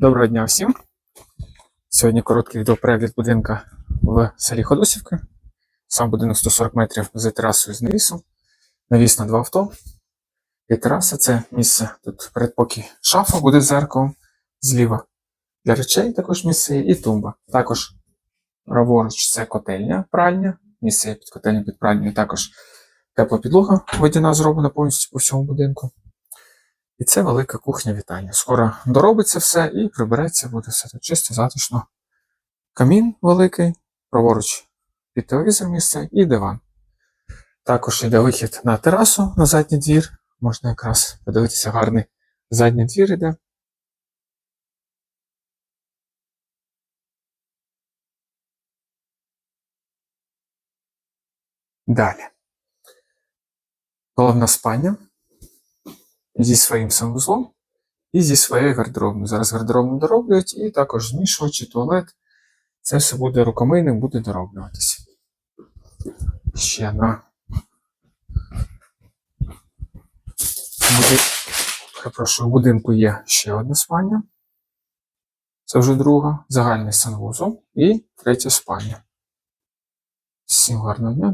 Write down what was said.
Доброго дня всім. Сьогодні короткий відеоперегляд будинка в селі Ходосівка. Сам будинок 140 метрів з терасою з навісом. Навіс на два авто. І тераса це місце. Тут передпокій шафа буде зеркалом. Зліва для речей також місце є, і тумба. Також праворуч це котельня, пральня. Місце є під котельню, під пральнею. Також тепла підлога водяна зроблена повністю по всьому будинку. І це велика кухня вітальня. Скоро доробиться все і прибереться, буде все тут чисто, затишно. Камін великий, праворуч під телевізор місце і диван. Також йде вихід на терасу на задній двір. Можна якраз подивитися гарний задній двір іде. Далі. Головна спальня зі своїм санвузлом і зі своєю гардеробною. Зараз гардеробну дороблюють, і також змішувачі, туалет. Це все буде рукомийним, буде дороблюватися. Ще на. Перепрошую, у будинку є ще одна спальня. Це вже друга, загальний санвузол і третя спальня. Всім гарного дня.